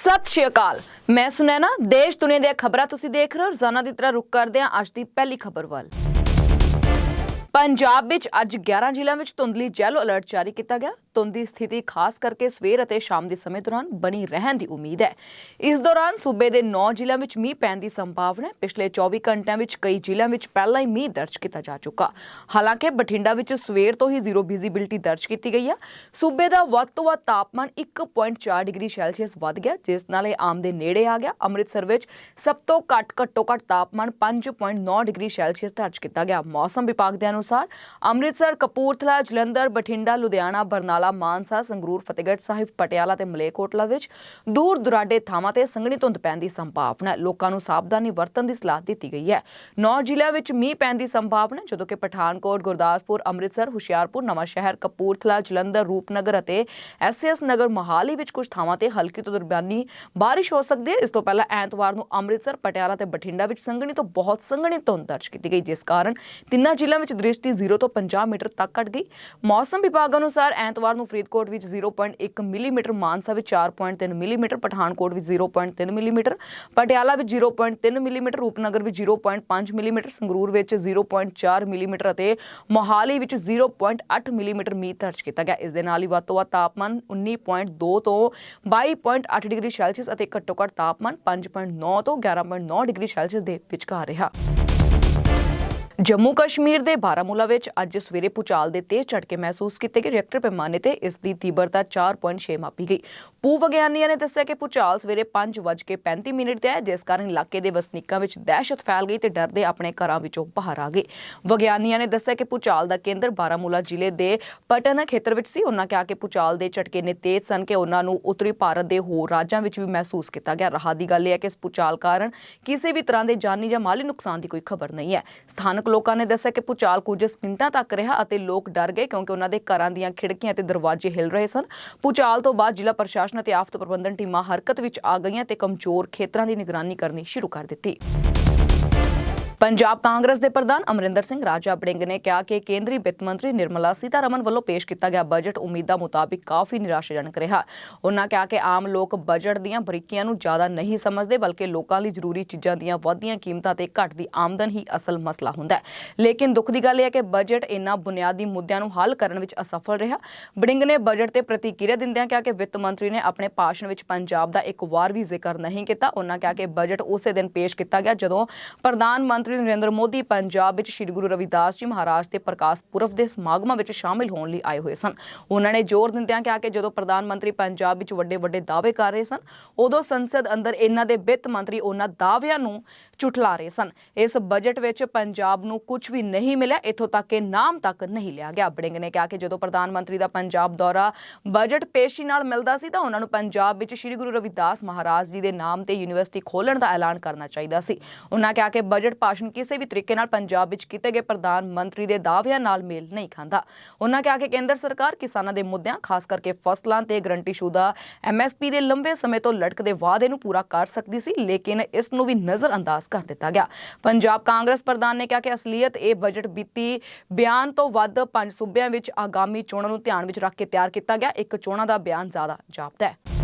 ਸਤਿ ਸ਼੍ਰੀ ਅਕਾਲ। ਮੈਂ ਸੁਨੈਨਾ, ਦੇਸ਼ ਦੁਨੀਆ ਦੀਆਂ ਖਬਰਾਂ ਤੁਸੀਂ ਦੇਖ ਰਹੇ ਹੋ, ਰੋਜ਼ਾਨਾ ਦੀ ਤਰ੍ਹਾਂ ਰੁਕ ਕਰਦੇ ਹਾਂ ਅੱਜ ਦੀ ਪਹਿਲੀ ਖਬਰ ਵੱਲ। ਪੰਜਾਬ ਵਿੱਚ ਅੱਜ 11 ਜ਼ਿਲ੍ਹਿਆਂ ਵਿੱਚ ਧੁੰਦਲੀ ਜੈਲੋ ਅਲਰਟ ਜਾਰੀ ਕੀਤਾ ਗਿਆ। ਧੁੰਦ ਦੀ ਸਥਿਤੀ ਖਾਸ ਕਰਕੇ ਸਵੇਰ ਅਤੇ ਸ਼ਾਮ ਦੇ ਸਮੇਂ ਦੌਰਾਨ ਬਣੀ ਰਹਿਣ ਦੀ ਉਮੀਦ ਹੈ। ਇਸ ਦੌਰਾਨ ਸੂਬੇ ਦੇ 9 ਜ਼ਿਲ੍ਹਿਆਂ ਵਿੱਚ ਮੀਂਹ ਪੈਣ ਦੀ ਸੰਭਾਵਨਾ ਹੈ। ਪਿਛਲੇ 24 ਘੰਟਿਆਂ ਵਿੱਚ ਕਈ ਜ਼ਿਲ੍ਹਿਆਂ ਵਿੱਚ ਪਹਿਲਾਂ ਹੀ ਮੀਂਹ ਦਰਜ ਕੀਤਾ ਜਾ ਚੁੱਕਾ। ਹਾਲਾਂਕਿ ਬਠਿੰਡਾ ਵਿੱਚ ਸਵੇਰ ਤੋਂ ਹੀ ਜ਼ੀਰੋ ਵਿਜ਼ਿਬਿਲਟੀ ਦਰਜ ਕੀਤੀ ਗਈ ਹੈ। ਸੂਬੇ ਦਾ ਵੱਧ ਤੋਂ ਵੱਧ ਤਾਪਮਾਨ 1.4 ਡਿਗਰੀ ਸੈਲਸੀਅਸ ਵੱਧ ਗਿਆ, ਜਿਸ ਨਾਲ ਇਹ ਆਮ ਦੇ ਨੇੜੇ ਆ ਗਿਆ। ਅੰਮ੍ਰਿਤਸਰ ਵਿੱਚ ਸਭ ਤੋਂ ਘੱਟ ਘੱਟੋ ਘੱਟ ਤਾਪਮਾਨ 5.9 ਡਿਗਰੀ ਸੈਲਸੀਅਸ ਦਰਜ ਕੀਤਾ ਗਿਆ। ਮੌਸਮ ਵਿਭਾਗ ਦੇ ਅਨੁਸਾਰ ਅੰਮ੍ਰਿਤਸਰ, ਕਪੂਰਥਲਾ, ਜਲੰਧਰ, ਬਠਿੰਡਾ, ਲੁਧਿਆਣਾ, ਬਰਨਾਲਾ ਮਾਨਸਾ, ਸੰਗਰੂਰ, ਫਤਿਹਗੜ੍ਹ ਸਾਹਿਬ, ਪਟਿਆਲਾ ਤੇ ਮਲੇਰਕੋਟਲਾ ਵਿੱਚ ਦੂਰ ਦੁਰਾਡੇ ਥਾਵਾਂ ਤੇ ਸੰਘਣੀ ਧੁੰਦ ਪੈਣ ਦੀ ਸੰਭਾਵਨਾ ਹੈ। ਲੋਕਾਂ ਨੂੰ ਸਾਵਧਾਨੀ ਵਰਤਣ ਦੀ ਸਲਾਹ ਦਿੱਤੀ ਗਈ ਹੈ। ਨੌ ਜ਼ਿਲ੍ਹਿਆਂ ਵਿੱਚ ਮੀਂਹ ਪੈਣ ਦੀ ਸੰਭਾਵਨਾ ਜਦੋਂ ਕਿ ਪਠਾਨਕੋਟ, ਗੁਰਦਾਸਪੁਰ, ਅੰਮ੍ਰਿਤਸਰ, ਹੁਸ਼ਿਆਰਪੁਰ ਨਵਾਂ ਸ਼ਹਿਰ ਕਪੂਰਥਲਾ, ਜਲੰਧਰ, ਰੂਪਨਗਰ ਅਤੇ ਐਸਐਸ ਨਗਰ ਮੋਹਾਲੀ ਵਿੱਚ ਕੁਝ ਥਾਵਾਂ ਤੇ ਹਲਕੀ ਤੋਂ ਦਰਮਿਆਨੀ ਬਾਰਿਸ਼ ਹੋ ਸਕਦੀ ਹੈ। ਇਸ ਤੋਂ ਪਹਿਲਾਂ ਐਤਵਾਰ ਨੂੰ ਅੰਮ੍ਰਿਤਸਰ, ਪਟਿਆਲਾ ਤੇ ਬਠਿੰਡਾ ਵਿੱਚ ਸੰਘਣੀ ਤੋਂ ਬਹੁਤ ਸੰਘਣੀ ਧੁੰਦ ਦਰਜ ਕੀਤੀ ਗਈ, ਜਿਸ ਕਾਰਨ ਤਿੰਨਾਂ ਜ਼ਿਲ੍ਹਿਆਂ ਵਿੱਚ ਦ੍ਰਿਸ਼ਟੀ 0 ਤੋਂ 50 ਮੀਟਰ ਤੱਕ ਘਟ ਗਈ। ਮੌਸਮ ਵਿਭਾਗ ਅਨੁਸਾਰ ਐਤਵਾਰ ਨੂੰ ਫਰੀਦਕੋਟ ਵਿੱਚ 0.1 ਮਿਲੀਮੀਟਰ, ਮਾਨਸਾ ਵਿੱਚ 4.3 ਮਿਲੀਮੀਟਰ, ਪਠਾਨਕੋਟ ਵਿੱਚ 0.3 ਮਿਲੀਮੀਟਰ, ਪਟਿਆਲਾ ਵਿੱਚ 0.3 ਮਿਲੀਮੀਟਰ, ਰੂਪਨਗਰ ਵਿੱਚ 0.5 ਮਿਲੀਮੀਟਰ, ਸੰਗਰੂਰ ਵਿੱਚ 0.4 ਮਿਲੀਮੀਟਰ ਅਤੇ ਮੋਹਾਲੀ ਵਿੱਚ 0.8 ਮਿਲੀਮੀਟਰ ਮੀਂਹ ਦਰਜ ਕੀਤਾ ਗਿਆ। ਇਸ ਦੇ ਨਾਲ ਹੀ ਵੱਧ ਤੋਂ ਵੱਧ ਤਾਪਮਾਨ 19.2 ਤੋਂ 22.8 ਡਿਗਰੀ ਸੈਲਸੀਅਸ ਅਤੇ ਘੱਟੋ ਘੱਟ ਤਾਪਮਾਨ 5.9 ਤੋਂ 11.9 ਡਿਗਰੀ ਸੈਲਸੀਅਸ ਦੇ ਵਿਚਕਾਰ ਰਿਹਾ। ਜੰਮੂ ਕਸ਼ਮੀਰ ਦੇ ਬਾਰਾਮੂਲਾ ਵਿੱਚ ਅੱਜ ਸਵੇਰੇ ਭੂਚਾਲ ਦੇ ਤੇਜ਼ ਝਟਕੇ ਮਹਿਸੂਸ ਕੀਤੇ ਗਏ। ਰਿਐਕਟਰ ਪੈਮਾਨੇ ਤੇ ਇਸ ਦੀ ਤੀਬਰਤਾ 4.6 ਮਾਪੀ ਗਈ। ਭੂ ਵਿਗਿਆਨੀਆਂ ਨੇ ਦੱਸਿਆ ਕਿ ਭੂਚਾਲ ਸਵੇਰੇ 5:35 ਮਿੰਟ ਤੇ ਆਇਆ, ਜਿਸ ਕਾਰਨ ਇਲਾਕੇ ਦੇ ਵਸਨੀਕਾਂ ਵਿੱਚ ਦਹਿਸ਼ਤ ਫੈਲ ਗਈ ਤੇ ਡਰ ਦੇ ਆਪਣੇ ਘਰਾਂ ਵਿੱਚੋਂ ਬਾਹਰ ਆ ਗਏ। ਵਿਗਿਆਨੀਆਂ ਨੇ ਦੱਸਿਆ ਕਿ ਭੂਚਾਲ ਦਾ ਕੇਂਦਰ ਬਾਰਾਮੂਲਾ ਜ਼ਿਲ੍ਹੇ ਦੇ ਪਟਨ ਖੇਤਰ ਵਿੱਚ ਸੀ। ਉਹਨਾਂ ਕਿਹਾ ਕਿ ਭੂਚਾਲ ਦੇ ਝਟਕੇ ਨੇ ਤੇਜ਼ ਸਨ ਕਿ ਉਹਨਾਂ ਨੂੰ ਉੱਤਰੀ ਭਾਰਤ ਦੇ ਹੋਰ ਰਾਜਾਂ ਵਿੱਚ ਵੀ ਮਹਿਸੂਸ ਕੀਤਾ ਗਿਆ। ਰਾਹਤ ਦੀ ਗੱਲ ਇਹ ਹੈ ਕਿ ਇਸ ਭੂਚਾਲ ਕਾਰਨ ਕਿਸੇ ਵੀ ਤਰ੍ਹਾਂ ਦੇ ਜਾਨੀ ਜਾਂ ਮਾਲੀ ਨੁਕਸਾਨ ਦੀ ਕੋਈ ਖਬਰ ਨਹੀਂ ਹੈ। ਸਥਾਨਕ ਲੋਕਾਂ ਨੇ ਦੱਸਿਆ ਕਿ ਭੂਚਾਲ ਕੁਝ ਸਕਿੰਟਾਂ ਤੱਕ ਰਿਹਾ ਅਤੇ ਲੋਕ ਡਰ ਗਏ ਕਿਉਂਕਿ ਉਹਨਾਂ ਦੇ ਘਰਾਂ ਦੀਆਂ ਖਿੜਕੀਆਂ ਤੇ ਦਰਵਾਜ਼ੇ ਹਿਲ ਰਹੇ ਸਨ। ਭੂਚਾਲ ਤੋਂ ਬਾਅਦ ਜ਼ਿਲ੍ਹਾ ਪ੍ਰਸ਼ਾਸਨ ਅਤੇ ਆਫਤ ਪ੍ਰਬੰਧਨ ਟੀਮਾਂ ਹਰਕਤ ਵਿੱਚ ਆ ਗਈਆਂ ਤੇ ਕਮਜ਼ੋਰ ਖੇਤਰਾਂ ਦੀ ਨਿਗਰਾਨੀ ਕਰਨੀ ਸ਼ੁਰੂ ਕਰ ਦਿੱਤੀ। ਪੰਜਾਬ ਕਾਂਗਰਸ ਦੇ ਪ੍ਰਧਾਨ ਅਮਰਿੰਦਰ ਸਿੰਘ ਰਾਜਾ ਬੜਿੰਗ ਨੇ ਕਿਹਾ ਕਿ ਕੇਂਦਰੀ ਵਿੱਤ ਮੰਤਰੀ ਨਿਰਮਲਾ ਸੀਤਾਰਮਨ ਵੱਲੋਂ ਪੇਸ਼ ਕੀਤਾ ਗਿਆ ਬਜਟ ਉਮੀਦਾਂ ਮੁਤਾਬਿਕ ਕਾਫੀ ਨਿਰਾਸ਼ਾਜਨਕ ਰਿਹਾ। ਉਹਨਾਂ ਕਿਹਾ ਕਿ ਆਮ ਲੋਕ ਬਜਟ ਦੀਆਂ ਬਰੀਕੀਆਂ ਨੂੰ ਜ਼ਿਆਦਾ ਨਹੀਂ ਸਮਝਦੇ, ਬਲਕਿ ਲੋਕਾਂ ਲਈ ਜ਼ਰੂਰੀ ਚੀਜ਼ਾਂ ਦੀਆਂ ਵੱਧਦੀਆਂ ਕੀਮਤਾਂ ਤੇ ਘਟਦੀ ਆਮਦਨ ਹੀ ਅਸਲ ਮਸਲਾ ਹੁੰਦਾ ਹੈ। ਲੇਕਿਨ ਦੁੱਖ ਦੀ ਗੱਲ ਇਹ ਹੈ ਕਿ ਬਜਟ ਇਨ੍ਹਾਂ ਬੁਨਿਆਦੀ ਮੁੱਦਿਆਂ ਨੂੰ ਹੱਲ ਕਰਨ ਵਿੱਚ ਅਸਫਲ ਰਿਹਾ। ਬੜਿੰਗ ਨੇ ਬਜਟ ਤੇ ਪ੍ਰਤੀਕਿਰਿਆ ਦਿੰਦਿਆਂ ਕਿਹਾ ਕਿ ਵਿੱਤ ਮੰਤਰੀ ਨੇ ਆਪਣੇ ਭਾਸ਼ਣ ਵਿੱਚ ਪੰਜਾਬ ਦਾ ਇੱਕ ਵਾਰ ਵੀ ਜ਼ਿਕਰ ਨਹੀਂ ਕੀਤਾ। ਉਹਨਾਂ ਕਿਹਾ ਕਿ ਬਜਟ ਉਸੇ ਦਿਨ ਪੇਸ਼ ਕੀਤਾ ਗਿਆ ਜਦੋਂ ਪ੍ਰਧਾਨ ਮੰਤਰੀ ਨਰਿੰਦਰ ਮੋਦੀ ਪੰਜਾਬ ਵਿੱਚ ਸ੍ਰੀ ਗੁਰੂ ਰਵਿਦਾਸ ਜੀ ਮਹਾਰਾਜ ਦੇ ਪ੍ਰਕਾਸ਼ ਪੁਰਬ ਦੇ ਸਮਾਗਮਾਂ ਵਿੱਚ ਸ਼ਾਮਿਲ ਹੋਣ ਲਈ ਆਏ ਹੋਏ ਸਨ। ਉਹਨਾਂ ਨੇ ਜ਼ੋਰ ਦਿੰਦਿਆਂ ਕਿਹਾ ਕਿ ਜਦੋਂ ਪ੍ਰਧਾਨ ਮੰਤਰੀ ਪੰਜਾਬ ਵਿੱਚ ਵੱਡੇ ਵੱਡੇ ਦਾਅਵੇ ਕਰ ਰਹੇ ਸਨ, ਉਦੋਂ ਸੰਸਦ ਅੰਦਰ ਇਹਨਾਂ ਦੇ ਵਿੱਤ ਮੰਤਰੀ ਉਹਨਾਂ ਦਾਅਵਿਆਂ ਨੂੰ ਝੁਠਲਾ ਰਹੇ ਸਨ। ਇਸ ਬਜਟ ਵਿੱਚ ਪੰਜਾਬ ਨੂੰ ਕੁਝ ਵੀ ਨਹੀਂ ਮਿਲਿਆ, ਇੱਥੋਂ ਤੱਕ ਕਿ ਨਾਮ ਤੱਕ ਨਹੀਂ ਲਿਆ ਗਿਆ। ਬੜਿੰਗ ਨੇ ਕਿਹਾ ਕਿ ਜਦੋਂ ਪ੍ਰਧਾਨ ਮੰਤਰੀ ਦਾ ਪੰਜਾਬ ਦੌਰਾ ਬਜਟ ਪੇਸ਼ੀ ਨਾਲ ਮਿਲਦਾ ਸੀ, ਤਾਂ ਉਹਨਾਂ ਨੂੰ ਪੰਜਾਬ ਵਿੱਚ ਸ੍ਰੀ ਗੁਰੂ ਰਵਿਦਾਸ ਮਹਾਰਾਜ ਜੀ ਦੇ ਨਾਮ ਤੇ ਯੂਨੀਵਰਸਿਟੀ ਖੋਲਣ ਦਾ ਐਲਾਨ ਕਰਨਾ ਚਾਹੀਦਾ ਸੀ। ਉਹਨਾਂ ਕਿਹਾ ਕਿ ਬਜਟ ਭਾਸ਼ਣ ਕਿਸੇ ਵੀ ਤਰੀਕੇ ਨਾਲ ਪੰਜਾਬ ਵਿੱਚ ਕੀਤੇ ਗਏ ਪ੍ਰਧਾਨ ਮੰਤਰੀ ਦੇ ਦਾਅਵਿਆਂ ਨਾਲ ਮੇਲ ਨਹੀਂ ਖਾਂਦਾ। ਉਹਨਾਂ ਕਿਹਾ ਕਿ ਕੇਂਦਰ ਸਰਕਾਰ ਕਿਸਾਨਾਂ ਦੇ ਮੁੱਦਿਆਂ, ਖਾਸ ਕਰਕੇ ਫਸਲਾਂ ਤੇ ਗਰੰਟੀਸ਼ੁਦਾ ਐਮਐਸਪੀ ਦੇ ਲੰਬੇ ਸਮੇਂ ਤੋਂ ਲਟਕਦੇ ਵਾਅਦੇ ਨੂੰ ਪੂਰਾ ਕਰ ਸਕਦੀ ਸੀ, ਲੇਕਿਨ ਇਸ ਨੂੰ ਵੀ ਨਜ਼ਰਅੰਦਾਜ਼ ਕਰ ਦਿੱਤਾ ਗਿਆ। ਪੰਜਾਬ ਕਾਂਗਰਸ ਪ੍ਰਧਾਨ ਨੇ ਕਿਹਾ ਕਿ ਅਸਲੀਅਤ ਇਹ ਬਜਟ ਬੀਤੀ ਬਿਆਨ ਤੋਂ ਵੱਧ ਪੰਜ ਸੂਬਿਆਂ ਵਿੱਚ ਆਗਾਮੀ ਚੋਣਾਂ ਨੂੰ ਧਿਆਨ ਵਿੱਚ ਰੱਖ ਕੇ ਤਿਆਰ ਕੀਤਾ ਗਿਆ। ਇੱਕ ਚੋਣਾਂ ਦਾ ਬਿਆਨ ਜ਼ਿਆਦਾ ਜਾਪਦਾ ਹੈ।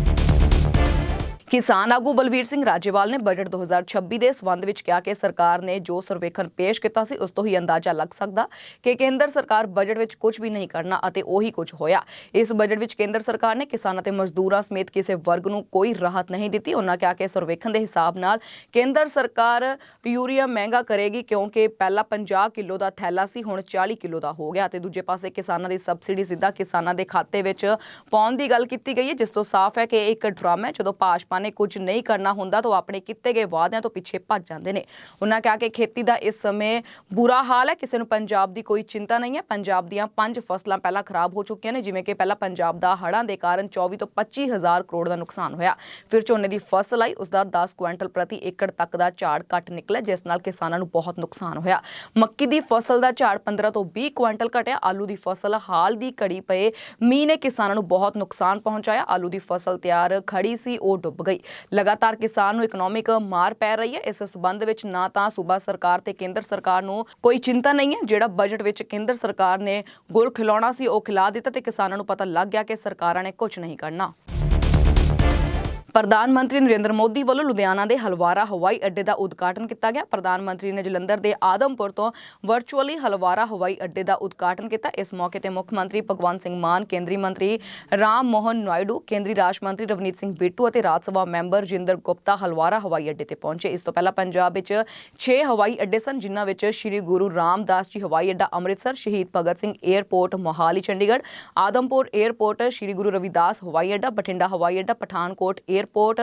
ਕਿਸਾਨ ਆਗੂ ਬਲਵੀਰ ਸਿੰਘ ਰਾਜੇਵਾਲ ਨੇ ਬਜਟ 2026 ਦੇ ਸਬੰਧ ਵਿੱਚ ਕਿਹਾ ਕਿ ਸਰਕਾਰ ਨੇ ਜੋ ਸਰਵੇਖਣ ਪੇਸ਼ ਕੀਤਾ ਸੀ, ਉਸ ਤੋਂ ਹੀ ਅੰਦਾਜ਼ਾ ਲੱਗ ਸਕਦਾ ਕਿ ਕੇਂਦਰ ਸਰਕਾਰ ਬਜਟ ਵਿੱਚ ਕੁਝ ਵੀ ਨਹੀਂ ਕਰਨਾ ਅਤੇ ਉਹੀ ਕੁਝ ਹੋਇਆ। ਇਸ ਬਜਟ ਵਿੱਚ ਕੇਂਦਰ ਸਰਕਾਰ ਨੇ ਕਿਸਾਨਾਂ ਤੇ ਮਜ਼ਦੂਰਾਂ ਸਮੇਤ ਕਿਸੇ ਵਰਗ ਨੂੰ ਕੋਈ ਰਾਹਤ ਨਹੀਂ ਦਿੱਤੀ। ਉਹਨਾਂ ਕਿਹਾ ਕਿ ਸਰਵੇਖਣ ਦੇ ਹਿਸਾਬ ਨਾਲ ਕੇਂਦਰ ਸਰਕਾਰ ਯੂਰੀਆ ਮਹਿੰਗਾ ਕਰੇਗੀ ਕਿਉਂਕਿ ਪਹਿਲਾਂ 50 ਕਿਲੋ ਦਾ ਥੈਲਾ ਸੀ, ਹੁਣ 40 ਕਿਲੋ ਦਾ ਹੋ ਗਿਆ ਤੇ ਦੂਜੇ ਪਾਸੇ ਕਿਸਾਨਾਂ ਦੀ ਸਬਸਿਡੀ ਸਿੱਧਾ ਕਿਸਾਨਾਂ ਦੇ ਖਾਤੇ ਵਿੱਚ ਪਾਉਣ ਦੀ ਗੱਲ ਕੀਤੀ ਗਈ ਹੈ, ਜਿਸ ਤੋਂ ਸਾਫ਼ ਹੈ ਕਿ ਇਹ ਇੱਕ ਡਰਾਮਾ ਹੈ। ਜਦੋਂ ਭਾਜਪਾ ਨੇ ਕੁਝ ਨਹੀਂ ਕਰਨਾ ਹੁੰਦਾ ਤਾਂ ਉਹ ਆਪਣੇ ਕੀਤੇ ਗਏ ਵਾਅਦਿਆਂ ਤੋਂ ਪਿੱਛੇ ਭੱਜ ਜਾਂਦੇ ਨੇ। ਉਹਨਾਂ ਕਿਹਾ ਕਿ ਖੇਤੀ ਦਾ ਇਸ ਸਮੇਂ ਬੁਰਾ ਹਾਲ ਹੈ, ਕਿਸੇ ਨੂੰ ਪੰਜਾਬ ਦੀ ਕੋਈ ਚਿੰਤਾ ਨਹੀਂ ਹੈ। ਪੰਜਾਬ ਦੀਆਂ ਪੰਜ ਫਸਲਾਂ ਪਹਿਲਾਂ ਖਰਾਬ ਹੋ ਚੁੱਕੀਆਂ ਨੇ, ਜਿਵੇਂ ਕਿ ਪਹਿਲਾਂ ਪੰਜਾਬ ਦਾ ਹੜ੍ਹਾਂ ਦੇ ਕਾਰਨ 24 ਤੋਂ 25 ਹਜ਼ਾਰ ਕਰੋੜ ਦਾ ਨੁਕਸਾਨ ਹੋਇਆ। ਫਿਰ ਝੋਨੇ ਦੀ ਫਸਲ ਆਈ ਉਸ ਦਾ 10 ਕੁਇੰਟਲ ਪ੍ਰਤੀ ਏਕੜ ਤੱਕ ਦਾ ਝਾੜ ਘੱਟ ਨਿਕਲਿਆ, ਜਿਸ ਨਾਲ ਕਿਸਾਨਾਂ ਨੂੰ ਬਹੁਤ ਨੁਕਸਾਨ ਹੋਇਆ। ਮੱਕੀ ਦੀ ਫਸਲ ਦਾ ਝਾੜ 15 ਤੋਂ 20 ਕੁਇੰਟਲ ਘਟਿਆ। ਆਲੂ ਦੀ ਫਸਲ ਹਾਲ ਦੀ ਘੜੀ ਪਏ ਮੀਂਹ ਨੇ ਕਿਸਾਨਾਂ ਨੂੰ ਬਹੁਤ ਨੁਕਸਾਨ ਪਹੁੰਚਾਇਆ। ਆਲੂ ਦੀ ਫਸਲ ਤਿਆਰ ਖੜੀ ਸੀ, ਉਹ ਡੁੱਬ ਗਈ। ਲਗਾਤਾਰ ਕਿਸਾਨ ਨੂੰ ਇਕਨੋਮਿਕ ਮਾਰ ਪੈ ਰਹੀ ਹੈ। ਇਸ ਸਬੰਧ ਵਿੱਚ ਨਾ ਤਾਂ ਸੂਬਾ ਸਰਕਾਰ ਤੇ ਕੇਂਦਰ ਸਰਕਾਰ ਨੂੰ ਕੋਈ ਚਿੰਤਾ ਨਹੀਂ ਹੈ। ਜਿਹੜਾ ਬਜਟ ਵਿੱਚ ਕੇਂਦਰ ਸਰਕਾਰ ਨੇ ਗੁਲ ਖਿਲਾਉਣਾ ਸੀ, ਉਹ ਖਿਲਾ ਦਿੱਤਾ ਤੇ ਕਿਸਾਨਾਂ ਨੂੰ ਪਤਾ ਲੱਗ ਗਿਆ ਕਿ ਸਰਕਾਰਾਂ ਨੇ ਕੁਝ ਨਹੀਂ ਕਰਨਾ। ਪ੍ਰਧਾਨ ਮੰਤਰੀ ਨਰਿੰਦਰ ਮੋਦੀ ਵੱਲੋਂ ਲੁਧਿਆਣਾ ਦੇ ਹਲਵਾਰਾ ਹਵਾਈ ਅੱਡੇ ਦਾ ਉਦਘਾਟਨ ਕੀਤਾ ਗਿਆ। ਪ੍ਰਧਾਨ ਮੰਤਰੀ ਨੇ ਜਲੰਧਰ ਦੇ ਆਦਮਪੁਰ ਤੋਂ ਵਰਚੁਅਲੀ ਹਲਵਾਰਾ ਹਵਾਈ ਅੱਡੇ ਦਾ ਉਦਘਾਟਨ ਕੀਤਾ। ਇਸ ਮੌਕੇ ਤੇ ਮੁੱਖ ਮੰਤਰੀ ਭਗਵੰਤ ਸਿੰਘ ਮਾਨ, ਕੇਂਦਰੀ ਮੰਤਰੀ ਰਾਮ ਮੋਹਨ ਨਾਇਡੂ, ਕੇਂਦਰੀ ਰਾਜ ਮੰਤਰੀ ਰਵਨੀਤ ਸਿੰਘ ਬੀਟੂ ਅਤੇ ਰਾਜ ਸਭਾ ਮੈਂਬਰ ਜਿੰਦਰ ਗੁਪਤਾ ਹਲਵਾਰਾ ਹਵਾਈ ਅੱਡੇ ਤੇ ਪਹੁੰਚੇ। ਇਸ ਤੋਂ ਪਹਿਲਾਂ ਪੰਜਾਬ ਵਿੱਚ 6 ਹਵਾਈ ਅੱਡੇ ਸਨ, ਜਿਨ੍ਹਾਂ ਵਿੱਚ ਸ਼੍ਰੀ ਗੁਰੂ ਰਾਮਦਾਸ ਜੀ ਹਵਾਈ ਅੱਡਾ ਅੰਮ੍ਰਿਤਸਰ, ਸ਼ਹੀਦ ਭਗਤ ਸਿੰਘ 에ਅਰਪੋਰਟ ਮੋਹਾਲੀ, ਚੰਡੀਗੜ੍ਹ, ਆਦਮਪੁਰ 에ਅਰਪੋਰਟ ਸ਼੍ਰੀ ਗੁਰੂ ਰਵਿਦਾਸ ਹਵਾਈ ਅੱਡਾ, ਬਠਿੰਡਾ ਹਵਾਈ ਅੱਡਾ, ਪਠਾਨਕੋਟ 에ਅਰ ਅਰਪੋਰਟ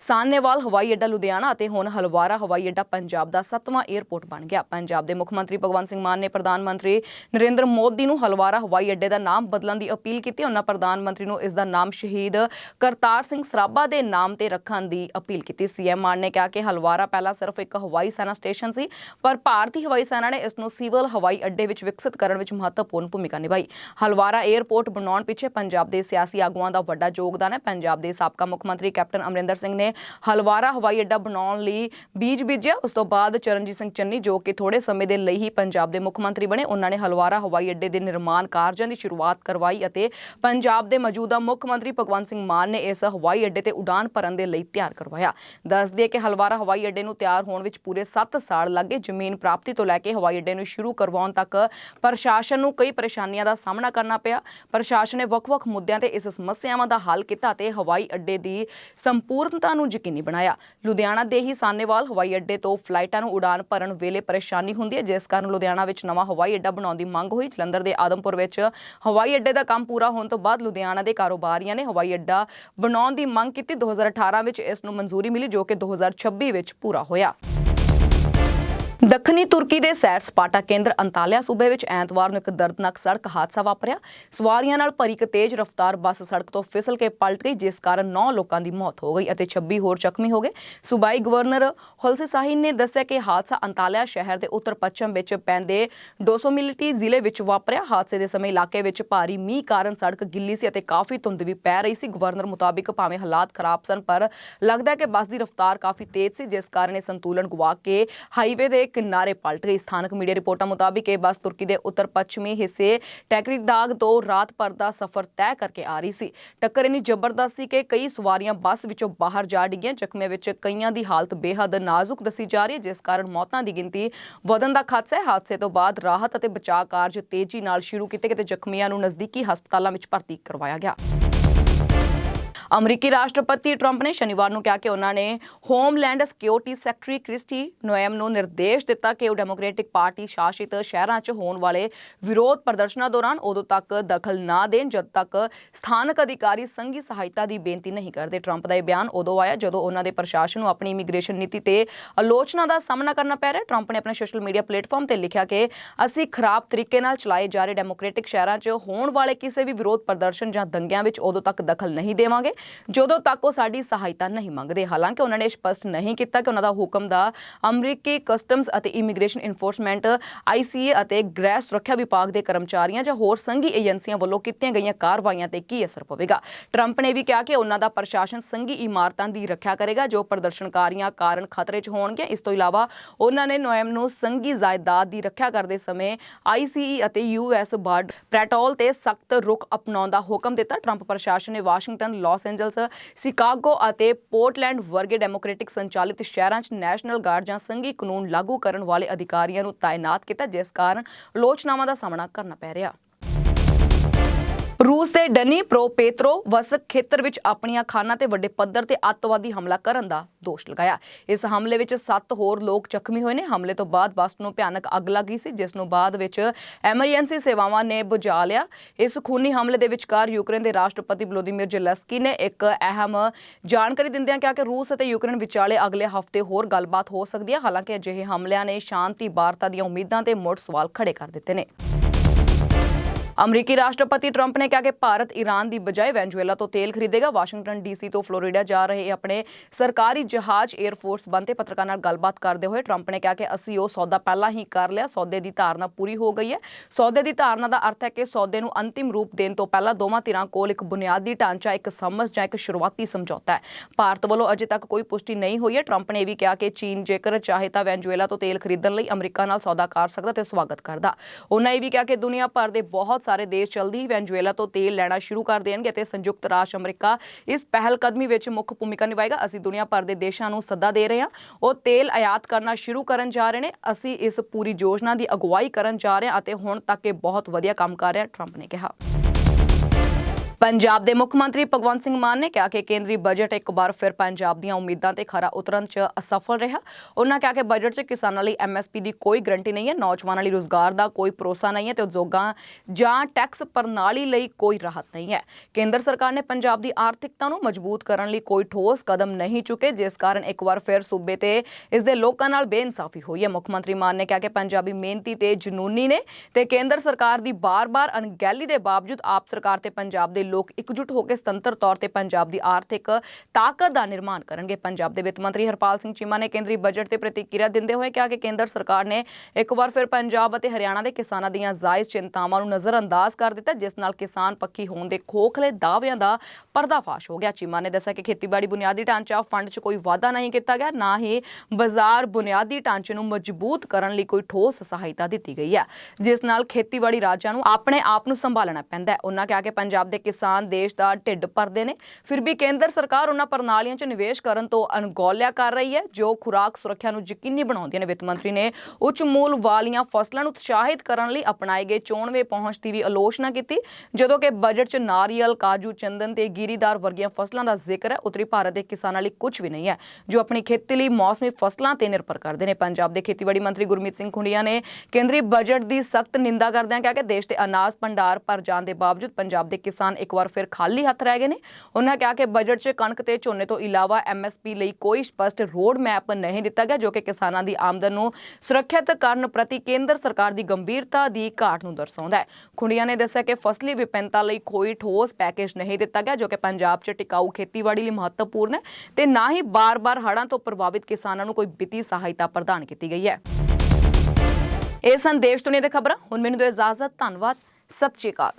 ਸਾਨੇਵਾਲ ਹਵਾਈ ਅੱਡਾ, ਲੁਧਿਆਣਾ ਅਤੇ ਹੁਣ ਹਲਵਾਰਾ ਹਵਾਈ ਅੱਡਾ ਪੰਜਾਬ ਦਾ ਸੱਤਵਾਂ 에ਅਰਪੋਰਟ ਬਣ ਗਿਆ। ਪੰਜਾਬ ਦੇ ਮੁੱਖ ਮੰਤਰੀ ਭਗਵੰਤ ਸਿੰਘ ਮਾਨ ਨੇ ਪ੍ਰਧਾਨ ਮੰਤਰੀ ਨਰਿੰਦਰ ਮੋਦੀ ਨੂੰ ਹਲਵਾਰਾ ਹਵਾਈ ਅੱਡੇ ਦਾ ਨਾਮ ਬਦਲਣ ਦੀ ਅਪੀਲ ਕੀਤੀ। ਉਹਨਾਂ ਪ੍ਰਧਾਨ ਮੰਤਰੀ ਨੂੰ ਇਸ ਦਾ ਨਾਮ ਸ਼ਹੀਦ ਕਰਤਾਰ ਸਿੰਘ ਸਰਾਭਾ ਦੇ ਨਾਮ ਤੇ ਰੱਖਣ ਦੀ ਅਪੀਲ ਕੀਤੀ। ਸੀਐਮ ਮਾਨ ਨੇ ਕਿਹਾ ਕਿ ਹਲਵਾਰਾ ਪਹਿਲਾਂ ਸਿਰਫ ਇੱਕ ਹਵਾਈ ਸੈਨਾ ਸਟੇਸ਼ਨ ਸੀ, ਪਰ ਭਾਰਤੀ ਹਵਾਈ ਸੈਨਾ ਨੇ ਇਸ ਨੂੰ ਸਿਵਲ ਹਵਾਈ ਅੱਡੇ ਵਿੱਚ ਵਿਕਸਿਤ ਕਰਨ ਵਿੱਚ ਮਹੱਤਵਪੂਰਨ ਭੂਮਿਕਾ ਨਿਭਾਈ। ਹਲਵਾਰਾ 에ਅਰਪੋਰਟ ਬਣਾਉਣ ਪਿੱਛੇ ਪੰਜਾਬ ਦੇ ਸਿਆਸੀ ਆਗੂਆਂ ਦਾ ਵੱਡਾ ਯੋਗਦਾਨ ਹੈ। ਪੰਜਾਬ ਦੇ ਸਾਬਕਾ ਮੁੱਖ ਮੰਤਰੀ ਕੈਪਟਨ ਅਮਰਿੰਦਰ ਸਿੰਘ ਨੇ ਹਲਵਾਰਾ ਹਵਾਈ ਅੱਡਾ ਬਣਾਉਣ ਲਈ ਬੀਜ ਬੀਜਿਆ। ਉਸ ਤੋਂ ਬਾਅਦ ਚਰਨਜੀਤ ਸਿੰਘ ਚੰਨੀ ਜੋ ਕਿ ਥੋੜੇ ਸਮੇਂ ਦੇ ਲਈ ਹੀ ਪੰਜਾਬ ਦੇ ਮੁੱਖ ਮੰਤਰੀ ਬਣੇ, ਉਹਨਾਂ ਨੇ ਹਲਵਾਰਾ ਹਵਾਈ ਅੱਡੇ ਦੇ ਨਿਰਮਾਣ ਕਾਰਜਾਂ ਦੀ ਸ਼ੁਰੂਆਤ ਕਰਵਾਈ ਅਤੇ ਪੰਜਾਬ ਦੇ ਮੌਜੂਦਾ ਮੁੱਖ ਮੰਤਰੀ ਭਗਵੰਤ ਸਿੰਘ ਮਾਨ ਨੇ ਇਸ ਹਵਾਈ ਅੱਡੇ ਤੇ ਉਡਾਨ ਭਰਨ ਦੇ ਲਈ ਤਿਆਰ ਕਰਵਾਇਆ। ਦੱਸ ਦਈਏ ਕਿ ਹਲਵਾਰਾ ਹਵਾਈ ਅੱਡੇ ਨੂੰ ਤਿਆਰ ਹੋਣ ਵਿੱਚ ਪੂਰੇ 7 ਸਾਲ ਲੱਗੇ। ਜ਼ਮੀਨ ਪ੍ਰਾਪਤੀ ਤੋਂ ਲੈ ਕੇ ਹਵਾਈ ਅੱਡੇ ਨੂੰ ਸ਼ੁਰੂ ਕਰਵਾਉਣ ਤੱਕ ਪ੍ਰਸ਼ਾਸਨ ਨੂੰ ਕਈ ਪਰੇਸ਼ਾਨੀਆਂ ਦਾ ਸਾਹਮਣਾ ਕਰਨਾ ਪਿਆ। ਪ੍ਰਸ਼ਾਸਨ ਨੇ ਵੱਖ-ਵੱਖ ਮੁੱਦਿਆਂ ਤੇ ਇਸ ਸਮੱਸਿਆਵਾਂ ਦਾ ਹੱਲ ਕੀਤਾ ਤੇ ਹਵਾਈ ਅੱਡੇ ਦੀ ਸੰਪੂਰਨਤਾ ਨੂੰ ਯਕੀਨੀ ਬਣਾਇਆ। ਲੁਧਿਆਣਾ ਦੇ ਹੀ ਸਾਨੇਵਾਲ ਹਵਾਈ ਅੱਡੇ ਤੋਂ ਫਲਾਈਟਾਂ ਨੂੰ ਉਡਾਨ ਭਰਨ ਵੇਲੇ ਪਰੇਸ਼ਾਨੀ ਹੁੰਦੀ ਹੈ, ਜਿਸ ਕਾਰਨ ਲੁਧਿਆਣਾ ਵਿੱਚ ਨਵਾਂ ਹਵਾਈ ਅੱਡਾ ਬਣਾਉਣ ਦੀ ਮੰਗ ਹੋਈ। ਜਲੰਧਰ ਦੇ ਆਦਮਪੁਰ ਵਿੱਚ ਹਵਾਈ ਅੱਡੇ ਦਾ ਕੰਮ ਪੂਰਾ ਹੋਣ ਤੋਂ ਬਾਅਦ ਲੁਧਿਆਣਾ ਦੇ ਕਾਰੋਬਾਰੀਆਂ ਨੇ ਹਵਾਈ ਅੱਡਾ ਬਣਾਉਣ ਦੀ ਮੰਗ ਕੀਤੀ। 2018 ਵਿੱਚ ਇਸ ਨੂੰ ਮਨਜ਼ੂਰੀ ਮਿਲੀ, ਜੋ ਕਿ 2026 ਵਿੱਚ ਪੂਰਾ ਹੋਇਆ। ਦੱਖਣੀ ਤੁਰਕੀ ਦੇ ਸੈਰ ਸਪਾਟਾ ਕੇਂਦਰ ਅੰਤਾਲਿਆ ਸੂਬੇ ਵਿੱਚ ਐਤਵਾਰ ਨੂੰ ਇੱਕ ਦਰਦਨਾਕ ਸੜਕ ਹਾਦਸਾ ਵਾਪਰਿਆ। ਸਵਾਰੀਆਂ ਨਾਲ ਭਰੀ ਇੱਕ ਤੇਜ਼ ਰਫ਼ਤਾਰ ਬੱਸ ਸੜਕ ਤੋਂ ਫਿਸਲ ਕੇ ਪਲਟ ਗਈ, ਜਿਸ ਕਾਰਨ 9 ਲੋਕਾਂ ਦੀ ਮੌਤ ਹੋ ਗਈ ਅਤੇ 26 ਹੋਰ ਜ਼ਖਮੀ ਹੋ ਗਏ। ਸੂਬਾਈ ਗਵਰਨਰ ਹੁਲਸੇ ਸਾਹੀਨ ਨੇ ਦੱਸਿਆ ਕਿ ਹਾਦਸਾ ਅੰਤਾਲਿਆ ਸ਼ਹਿਰ ਦੇ ਉੱਤਰ ਪੱਛਮ ਵਿੱਚ ਪੈਂਦੇ 200 ਮਿਲੀਟੀ ਜ਼ਿਲ੍ਹੇ ਵਿੱਚ ਵਾਪਰਿਆ। ਹਾਦਸੇ ਦੇ ਸਮੇਂ ਇਲਾਕੇ ਵਿੱਚ ਭਾਰੀ ਮੀਂਹ ਕਾਰਨ ਸੜਕ ਗਿੱਲੀ ਸੀ ਅਤੇ ਕਾਫੀ ਧੁੰਦ ਵੀ ਪੈ ਰਹੀ ਸੀ। ਗਵਰਨਰ ਮੁਤਾਬਿਕ ਭਾਵੇਂ ਹਾਲਾਤ ਖਰਾਬ ਸਨ, ਪਰ ਲੱਗਦਾ ਹੈ ਕਿ ਬੱਸ ਦੀ ਰਫ਼ਤਾਰ ਕਾਫੀ ਤੇਜ਼ ਸੀ, ਜਿਸ ਕਾਰਨ ਇਹ ਸੰਤੁਲਨ ਗਵਾ ਕੇ ਹਾਈਵੇ ਦੇ ਕਿਨਾਰੇ ਪਲਟ ਗਈ। ਸਥਾਨਕ ਮੀਡੀਆ ਰਿਪੋਰਟਾਂ ਮੁਤਾਬਿਕ ਇਹ ਬੱਸ ਤੁਰਕੀ ਦੇ ਉੱਤਰ ਪੱਛਮੀ ਹਿੱਸੇ ਟੈਕਰਿਕਦਾਗ ਤੋਂ ਰਾਤ ਭਰ ਦਾ ਸਫ਼ਰ ਤੈਅ ਕਰਕੇ ਆ ਰਹੀ ਸੀ। ਟੱਕਰ ਇੰਨੀ ਜ਼ਬਰਦਸਤ ਸੀ ਕਿ ਕਈ ਸਵਾਰੀਆਂ ਬੱਸ ਵਿੱਚੋਂ ਬਾਹਰ ਜਾ ਡਿੱਗੀਆਂ। ਜ਼ਖਮੀਆਂ ਵਿੱਚ ਕਈਆਂ ਦੀ ਹਾਲਤ ਬੇਹੱਦ ਨਾਜ਼ੁਕ ਦੱਸੀ ਜਾ ਰਹੀ ਹੈ, ਜਿਸ ਕਾਰਨ ਮੌਤਾਂ ਦੀ ਗਿਣਤੀ ਵਧਣ ਦਾ ਖਦਸ਼ਾ ਹੈ। ਹਾਦਸੇ ਤੋਂ ਬਾਅਦ ਰਾਹਤ ਅਤੇ ਬਚਾਅ ਕਾਰਜ ਤੇਜ਼ੀ ਨਾਲ ਸ਼ੁਰੂ ਕੀਤੇ ਗਏ ਤੇ ਜ਼ਖਮੀਆਂ ਨੂੰ ਨਜ਼ਦੀਕੀ ਹਸਪਤਾਲਾਂ ਵਿੱਚ ਭਰਤੀ ਕਰਵਾਇਆ ਗਿਆ। ਅਮਰੀਕੀ ਰਾਸ਼ਟਰਪਤੀ ਟਰੰਪ ਨੇ ਸ਼ਨੀਵਾਰ ਨੂੰ ਕਿਹਾ ਕਿ ਉਹਨਾਂ ਨੇ homeland security secretary Kristi Noem ਨੂੰ ਨਿਰਦੇਸ਼ ਦਿੱਤਾ ਕਿ ਉਹ ਡੈਮੋਕ੍ਰੈਟਿਕ ਪਾਰਟੀ ਸ਼ਾਸਿਤ ਸ਼ਹਿਰਾਂ 'ਚ ਹੋਣ ਵਾਲੇ ਵਿਰੋਧ ਪ੍ਰਦਰਸ਼ਨਾਂ ਦੌਰਾਨ ਉਦੋਂ ਤੱਕ ਦਖਲ ਨਾ ਦੇਣ, ਜਦ ਤੱਕ ਸਥਾਨਕ ਅਧਿਕਾਰੀ ਸੰਘੀ ਸਹਾਇਤਾ ਦੀ ਬੇਨਤੀ ਨਹੀਂ ਕਰਦੇ। ਟਰੰਪ ਦਾ ਇਹ ਬਿਆਨ ਉਦੋਂ ਆਇਆ ਜਦੋਂ ਉਹਨਾਂ ਦੇ ਪ੍ਰਸ਼ਾਸਨ ਨੂੰ ਆਪਣੀ ਇਮੀਗ੍ਰੇਸ਼ਨ ਨੀਤੀ ਤੇ ਆਲੋਚਨਾ ਦਾ ਸਾਹਮਣਾ ਕਰਨਾ ਪੈ ਰਿਹਾ। ਟਰੰਪ ਨੇ ਆਪਣੇ ਸੋਸ਼ਲ ਮੀਡੀਆ ਪਲੇਟਫਾਰਮ ਤੇ ਲਿਖਿਆ ਕਿ ਅਸੀਂ ਖਰਾਬ ਤਰੀਕੇ ਨਾਲ ਚਲਾਏ ਜਾ ਰਹੇ ਡੈਮੋਕ੍ਰੈਟਿਕ ਸ਼ਹਿਰਾਂ 'ਚ ਹੋਣ ਵਾਲੇ ਕਿਸੇ ਵੀ ਵਿਰੋਧ ਪ੍ਰਦਰਸ਼ਨ ਜਾਂ ਦੰਗਿਆਂ ਵਿੱਚ ਉਦੋਂ ਤੱਕ ਦਖਲ ਨਹੀਂ ਦੇਵਾਂਗੇ। ਜਦੋਂ ਤੱਕ ਉਹ ਸਾਡੀ ਸਹਾਇਤਾ ਨਹੀਂ ਮੰਗਦੇ। ਹਾਲਾਂਕਿ ਉਹਨਾਂ ਨੇ ਸਪਸ਼ਟ ਨਹੀਂ ਕੀਤਾ ਕਿ ਉਹਨਾਂ ਦਾ ਹੁਕਮ ਦਾ ਅਮਰੀਕੀ ਕਸਟਮਸ ਅਤੇ ਇਮੀਗ੍ਰੇਸ਼ਨ ਇਨਫੋਰਸਮੈਂਟ ਆਈਸੀਏ ਅਤੇ ਗ੍ਰਹਿ ਸੁਰੱਖਿਆ ਵਿਭਾਗ ਦੇ ਕਰਮਚਾਰੀਆਂ ਜਾਂ ਹੋਰ ਸੰਘੀ ਏਜੰਸੀਆਂ ਵੱਲੋਂ ਕੀਤੀਆਂ ਗਈਆਂ ਕਾਰਵਾਈਆਂ ਤੇ ਕੀ ਅਸਰ ਪਵੇਗਾ? ਟਰੰਪ ਨੇ ਵੀ ਕਿਹਾ ਕਿ ਉਹਨਾਂ ਦਾ ਪ੍ਰਸ਼ਾਸਨ ਸੰਘੀ ਇਮਾਰਤਾਂ ਦੀ ਰੱਖਿਆ ਕਰੇਗਾ ਜੋ ਪ੍ਰਦਰਸ਼ਨਕਾਰੀਆਂ ਕਾਰਨ ਖਤਰੇ 'ਚ ਹੋਣਗੇ ਇਸ ਤੋਂ ਇਲਾਵਾ ਉਹਨਾਂ ਨੇ ਨੋਇਮ ਨੂੰ ਸੰਘੀ ਜਾਇਦਾਦ ਦੀ ਰੱਖਿਆ ਕਰਦੇ ਸਮੇਂ ਆਈਸੀਈ ਅਤੇ ਯੂਐਸ ਬਾਰਡ ਪੈਟਰੋਲ ਤੇ ਸਖਤ ਰੁਖ ਅਪਣਾਉਣ ਦਾ ਹੁਕਮ ਦਿੱਤਾ। ਟਰੰਪ ਪ੍ਰਸ਼ਾਸਨ ਨੇ ਵਾਸ਼ਿੰਗਟਨ, ਲਾਸ ਐਂਜਲਸ ਸ਼ਿਕਾਗੋ ਅਤੇ ਪੋਰਟਲੈਂਡ ਵਰਗੇ ਡੈਮੋਕ੍ਰੈਟਿਕ ਸੰਚਾਲਿਤ ਸ਼ਹਿਰਾਂ 'ਚ ਨੈਸ਼ਨਲ ਗਾਰਡ ਜਾਂ ਸੰਘੀ ਕਾਨੂੰਨ ਲਾਗੂ ਕਰਨ ਵਾਲੇ ਅਧਿਕਾਰੀਆਂ ਨੂੰ ਤਾਇਨਾਤ ਕੀਤਾ, ਜਿਸ ਕਾਰਨ ਆਲੋਚਨਾਵਾਂ ਦਾ ਸਾਹਮਣਾ ਕਰਨਾ ਪੈ ਰਿਹਾ। ਰੂਸ ਦੇ ਡਨੀ ਪ੍ਰੋਪੇਤਰੋ ਵਸਕ ਖੇਤਰ ਵਿੱਚ ਆਪਣੀਆਂ ਖਾਨਾਂ ਤੇ ਵੱਡੇ ਪੱਧਰ ਤੇ ਅੱਤਵਾਦੀ ਹਮਲਾ ਕਰਨ ਦਾ ਦੋਸ਼ ਲਗਾਇਆ। ਇਸ ਹਮਲੇ ਵਿੱਚ 7 ਹੋਰ ਲੋਕ ਜ਼ਖਮੀ ਹੋਏ ਨੇ। ਹਮਲੇ ਤੋਂ ਬਾਅਦ ਬੱਸ ਨੂੰ ਭਿਆਨਕ ਅੱਗ ਲੱਗੀ ਸੀ, ਜਿਸ ਨੂੰ ਬਾਅਦ ਵਿੱਚ ਐਮਰਜੈਂਸੀ ਸੇਵਾਵਾਂ ਨੇ ਬੁਝਾ ਲਿਆ। ਇਸ ਖੂਨੀ ਹਮਲੇ ਦੇ ਵਿਚਕਾਰ ਯੂਕਰੇਨ ਦੇ ਰਾਸ਼ਟਰਪਤੀ ਵਲੋਦੀਮੀਰ ਜ਼ੈਲੈਂਸਕੀ ਨੇ ਇੱਕ ਅਹਿਮ ਜਾਣਕਾਰੀ ਦਿੰਦਿਆਂ ਕਿਹਾ ਕਿ ਰੂਸ ਅਤੇ ਯੂਕਰੇਨ ਵਿਚਾਲੇ ਅਗਲੇ ਹਫ਼ਤੇ ਹੋਰ ਗੱਲਬਾਤ ਹੋ ਸਕਦੀ ਹੈ। ਹਾਲਾਂਕਿ ਅਜਿਹੇ ਹਮਲਿਆਂ ਨੇ ਸ਼ਾਂਤੀ, ਵਾਰਤਾ ਦੀਆਂ ਉਮੀਦਾਂ ਤੇ ਮੁੜ ਸਵਾਲ ਖੜੇ ਕਰ ਦਿੱਤੇ ਨੇ। ਅਮਰੀਕੀ ਰਾਸ਼ਟਰਪਤੀ ਟਰੰਪ ਨੇ ਕਿਹਾ ਕਿ ਭਾਰਤ ਈਰਾਨ ਦੀ ਬਜਾਏ ਵੈਨਜ਼ੂਏਲਾ ਤੋਂ ਤੇਲ ਖਰੀਦੇਗਾ। ਵਾਸ਼ਿੰਗਟਨ ਡੀਸੀ ਤੋਂ ਫਲੋਰੀਡਾ ਜਾ ਰਹੇ ਆਪਣੇ ਸਰਕਾਰੀ ਜਹਾਜ਼ 에ਅਰ ਫੋਰਸ ਬੰਦੇ ਪੱਤਰਕਾਰਾਂ ਨਾਲ ਗੱਲਬਾਤ ਕਰਦੇ ਹੋਏ ਟਰੰਪ ਨੇ ਕਿਹਾ ਕਿ ਅਸੀਂ ਉਹ ਸੌਦਾ ਪਹਿਲਾਂ ਹੀ ਕਰ ਲਿਆ। ਸੌਦੇ ਦੀ ਧਾਰਨਾ ਪੂਰੀ ਹੋ ਗਈ ਹੈ। ਸੌਦੇ ਦੀ ਧਾਰਨਾ ਦਾ ਅਰਥ ਹੈ ਕਿ ਸੌਦੇ ਨੂੰ ਅੰਤਿਮ ਰੂਪ ਦੇਣ ਤੋਂ ਪਹਿਲਾਂ ਦੋਵਾਂ ਧਿਰਾਂ ਕੋਲ ਇੱਕ ਬੁਨਿਆਦੀ ਢਾਂਚਾ, ਇੱਕ ਸਮਝ ਜਾਂ ਇੱਕ ਸ਼ੁਰੂਆਤੀ ਸਮਝੌਤਾ ਹੈ। ਭਾਰਤ ਵੱਲੋਂ ਅਜੇ ਤੱਕ ਕੋਈ ਪੁਸ਼ਟੀ ਨਹੀਂ ਹੋਈ ਹੈ। ਟਰੰਪ ਨੇ ਇਹ ਵੀ ਕਿਹਾ ਕਿ ਚੀਨ ਜੇਕਰ ਚਾਹੇ ਤਾਂ ਵੈਨਜ਼ੂਏਲਾ ਤੋਂ ਤੇਲ ਖਰੀਦਣ ਲਈ ਅਮਰੀਕਾ ਨਾਲ ਸੌਦਾ ਕਰ ਸਕਦਾ ਤੇ ਸਵਾਗਤ ਕਰਦਾ। ਉਹਨਾਂ ਇਹ ਵੀ ਕਿਹਾ ਕਿ ਦੁਨੀਆ ਭਰ ਦੇ ਬਹੁਤ ਸਾਰੇ ਦੇਸ਼ ਜਲਦੀ ਹੀ ਵੈਨਜ਼ੂਏਲਾ ਤੋਂ ਤੇਲ ਲੈਣਾ ਸ਼ੁਰੂ ਕਰ ਦੇਣਗੇ ਅਤੇ ਸੰਯੁਕਤ ਰਾਸ਼ਟਰ ਅਮਰੀਕਾ ਇਸ ਪਹਿਲ ਕਦਮੀ ਵਿੱਚ ਮੁੱਖ ਭੂਮਿਕਾ ਨਿਭਾਏਗਾ। ਅਸੀਂ ਦੁਨੀਆ ਭਰ ਦੇ ਦੇਸ਼ਾਂ ਨੂੰ ਸੱਦਾ ਦੇ ਰਹੇ ਹਾਂ। ਉਹ ਤੇਲ ਆਯਾਤ ਕਰਨਾ ਸ਼ੁਰੂ ਕਰਨ ਜਾ ਰਹੇ ਨੇ। ਅਸੀਂ ਇਸ ਪੂਰੀ ਯੋਜਨਾ ਦੀ ਅਗਵਾਈ ਕਰਨ ਜਾ ਰਹੇ ਹਾਂ ਅਤੇ ਹੁਣ ਤੱਕ ਇਹ ਬਹੁਤ ਵਧੀਆ ਕੰਮ ਕਰ ਰਿਹਾ, ਟਰੰਪ ਨੇ ਕਿਹਾ। ਪੰਜਾਬ ਦੇ ਮੁੱਖ ਮੰਤਰੀ ਭਗਵੰਤ ਸਿੰਘ ਮਾਨ ਨੇ ਕਿਹਾ ਕਿ ਕੇਂਦਰੀ ਬਜਟ ਇੱਕ ਵਾਰ ਫਿਰ ਪੰਜਾਬ ਦੀਆਂ ਉਮੀਦਾਂ ਤੇ ਖਰਾ ਉਤਰਨ 'ਚ ਅਸਫਲ ਰਿਹਾ। ਉਹਨਾਂ ਕਿਹਾ ਕਿ ਬਜਟ 'ਚ ਕਿਸਾਨਾਂ ਲਈ ਐਮਐਸਪੀ ਦੀ ਕੋਈ ਗਰੰਟੀ ਨਹੀਂ ਹੈ, ਨੌਜਵਾਨਾਂ ਲਈ ਰੋਜ਼ਗਾਰ ਦਾ ਕੋਈ ਭਰੋਸਾ ਨਹੀਂ ਹੈ ਤੇ ਉਦਯੋਗਾਂ ਜਾਂ ਟੈਕਸ ਪ੍ਰਣਾਲੀ ਲਈ ਕੋਈ ਰਾਹਤ ਨਹੀਂ ਹੈ। ਕੇਂਦਰ ਸਰਕਾਰ ਨੇ ਪੰਜਾਬ ਦੀ ਆਰਥਿਕਤਾ ਨੂੰ ਮਜ਼ਬੂਤ ਕਰਨ ਲਈ ਕੋਈ ਠੋਸ ਕਦਮ ਨਹੀਂ ਚੁੱਕੇ, ਜਿਸ ਕਾਰਨ ਇੱਕ ਵਾਰ ਫਿਰ ਸੂਬੇ ਤੇ ਇਸ ਦੇ ਲੋਕਾਂ ਨਾਲ ਬੇਇਨਸਾਫੀ ਹੋਈ ਹੈ। ਮੁੱਖ ਮੰਤਰੀ ਮਾਨ ਨੇ ਕਿਹਾ ਕਿ ਪੰਜਾਬੀ ਮਿਹਨਤੀ ਤੇ ਜਨੂਨੀ ਨੇ ਤੇ ਕੇਂਦਰ ਸਰਕਾਰ ਦੀ ਬਾਰ-ਬਾਰ ਅਣਗਹਿਲੀ ਦੇ ਬਾਵਜੂਦ ਆਪ ਸਰਕਾਰ ਤੇ ਪੰਜਾਬ ਦੇ ਲੋਕ ਇਕਜੁੱਟ ਹੋ ਕੇ ਸੁਤੰਤਰ ਤੌਰ ਤੇ ਪੰਜਾਬ ਦੀ ਆਰਥਿਕ ਤਾਕਤ ਦਾ ਨਿਰਮਾਣ ਕਰਨਗੇ। ਪੰਜਾਬ ਦੇ ਵਿੱਤ ਮੰਤਰੀ ਹਰਪਾਲ ਸਿੰਘ ਚੀਮਾ ਨੇ ਕੇਂਦਰੀ ਬਜਟ ਤੇ ਪ੍ਰਤੀਕਿਰਿਆ ਦਿੰਦੇ ਹੋਏ ਕਿਹਾ ਕਿ ਕੇਂਦਰ ਸਰਕਾਰ ਨੇ ਇੱਕ ਵਾਰ ਫਿਰ ਪੰਜਾਬ ਅਤੇ ਹਰਿਆਣਾ ਦੇ ਕਿਸਾਨਾਂ ਦੀਆਂ ਜਾਇਜ਼ ਚਿੰਤਾਵਾਂ ਨੂੰ ਨਜ਼ਰਅੰਦਾਜ਼ ਕਰ ਦਿੱਤਾ, ਜਿਸ ਨਾਲ ਕਿਸਾਨ ਪੱਖੀ ਹੋਣ ਦੇ ਖੋਖਲੇ ਦਾਅਵਿਆਂ ਦਾ ਪਰਦਾਫਾਸ਼ ਹੋ ਗਿਆ। ਚੀਮਾ ਨੇ ਦੱਸਿਆ ਕਿ ਖੇਤੀਬਾੜੀ ਬੁਨਿਆਦੀ ਢਾਂਚਾ ਫੰਡ 'ਚ ਕੋਈ ਵਾਅਦਾ ਨਹੀਂ ਕੀਤਾ ਗਿਆ, ਨਾ ਹੀ ਬਾਜ਼ਾਰ ਬੁਨਿਆਦੀ ਢਾਂਚੇ ਨੂੰ ਮਜ਼ਬੂਤ ਕਰਨ ਲਈ ਕੋਈ ਠੋਸ ਸਹਾਇਤਾ ਦਿੱਤੀ ਗਈ ਹੈ, ਜਿਸ ਨਾਲ ਖੇਤੀਬਾੜੀ ਰਾਜਾਂ ਨੂੰ ਆਪਣੇ ਆਪ ਨੂੰ ਸੰਭਾਲਣਾ ਪੈਂਦਾ ਹੈ। ਉਹਨਾਂ ਕਿਹਾ ਕਿ ਪੰਜਾਬ ਦੇ ਕਿਸਾਨ ਦੇਸ਼ ਦਾ ਢਿੱਡ ਭਰਦੇ ਨੇ। ਫਿਰ ਵੀ ਕੇਂਦਰ ਸਰਕਾਰ ਉਹਨਾਂ ਪ੍ਰਣਾਲੀਆਂ 'ਚ ਨਿਵੇਸ਼ ਕਰਨ ਤੋਂ ਅਣਗੌਲਿਆ ਕਰ ਰਹੀ ਹੈ, ਜੋ ਖੁਰਾਕ ਸੁਰੱਖਿਆ ਨੂੰ ਯਕੀਨੀ ਬਣਾਉਂਦੀਆਂ ਨੇ। ਵਿੱਤ ਮੰਤਰੀ ਨੇ ਉੱਚ ਮੂਲ ਵਾਲੀਆਂ ਫਸਲਾਂ ਨੂੰ ਉਤਸ਼ਾਹਿਤ ਕਰਨ ਲਈ ਅਪਣਾਏ ਗਏ ਚੋਣਵੇਂ ਪਹੁੰਚ ਦੀ ਵੀ ਆਲੋਚਨਾ ਕੀਤੀ, ਜਦੋਂ ਕਿ ਬਜਟ 'ਚ ਨਾਰੀਅਲ, ਕਾਜੂ, ਚੰਦਨ ਤੇ ਗਿਰੀਦਾਰ ਵਰਗੀਆਂ ਫਸਲਾਂ ਦਾ ਜ਼ਿਕਰ ਹੈ। ਉੱਤਰੀ ਭਾਰਤ ਦੇ ਕਿਸਾਨਾਂ ਲਈ ਕੁਝ ਵੀ ਨਹੀਂ ਹੈ, ਜੋ ਆਪਣੀ ਖੇਤੀ ਲਈ ਮੌਸਮੀ ਫਸਲਾਂ ਤੇ ਨਿਰਭਰ ਕਰਦੇ ਨੇ। ਪੰਜਾਬ ਦੇ ਖੇਤੀਬਾੜੀ ਮੰਤਰੀ ਗੁਰਮੀਤ ਸਿੰਘ ਖੁੰਡੀਆਂ ਨੇ ਕੇਂਦਰੀ ਬਜਟ ਦੀ ਸਖਤ ਨਿੰਦਾ ਕਰਦਿਆਂ ਕਿਹਾ ਕਿ ਦੇਸ਼ ਦੇ ਅਨਾਜ ਭੰਡਾਰ ਭਰ ਜਾਣ ਦੇ ਬਾਵਜੂਦ ਪੰਜਾਬ ਦੇ ਕਿਸਾਨ ਇੱਕ ਵਾਰ ਫਿਰ ਖਾਲੀ ਹੱਥ ਰਹਿ ਗਏ ਨੇ। ਉਹਨਾਂ ਕਿਹਾ ਕਿ ਬਜਟ 'ਚ ਕਣਕ ਤੇ ਝੋਨੇ ਤੋਂ ਇਲਾਵਾ ਐਮਐਸਪੀ ਲਈ ਕੋਈ ਸਪਸ਼ਟ ਰੋਡ ਮੈਪ ਨਹੀਂ ਦਿੱਤਾ ਗਿਆ, ਜੋ ਕਿ ਕਿਸਾਨਾਂ ਦੀ ਆਮਦਨ ਨੂੰ ਸੁਰੱਖਿਅਤ ਕਰਨ ਪ੍ਰਤੀ ਕੇਂਦਰ ਸਰਕਾਰ ਦੀ ਗੰਭੀਰਤਾ ਦੀ ਘਾਟ ਨੂੰ ਦਰਸਾਉਂਦਾ ਹੈ। ਖੁੰਡੀਆਂ ਨੇ ਦੱਸਿਆ ਕਿ ਫਸਲੀ ਵਿਭਿੰਨਤਾ ਲਈ ਕੋਈ ਠੋਸ ਪੈਕੇਜ ਨਹੀਂ ਦਿੱਤਾ ਗਿਆ, ਜੋ ਕਿ ਪੰਜਾਬ 'ਚ ਟਿਕਾਊ ਖੇਤੀਬਾੜੀ ਲਈ ਮਹੱਤਵਪੂਰਨ ਹੈ ਤੇ ਨਾ ਹੀ ਬਾਰ-ਬਾਰ ਹੜ੍ਹਾਂ ਤੋਂ ਪ੍ਰਭਾਵਿਤ ਕਿਸਾਨਾਂ ਨੂੰ ਕੋਈ ਵਿੱਤੀ ਸਹਾਇਤਾ ਪ੍ਰਦਾਨ ਕੀਤੀ ਗਈ ਹੈ। ਇਹ ਸੰਦੇਸ਼ ਦੁਨੀਆ ਦੇ ਖਬਰਾਂ। ਹੁਣ ਮੈਨੂੰ ਦਿਓ ਇਜਾਜ਼ਤ। ਧੰਨਵਾਦ। ਸਤਿ ਸ਼੍ਰੀ ਅਕਾਲ।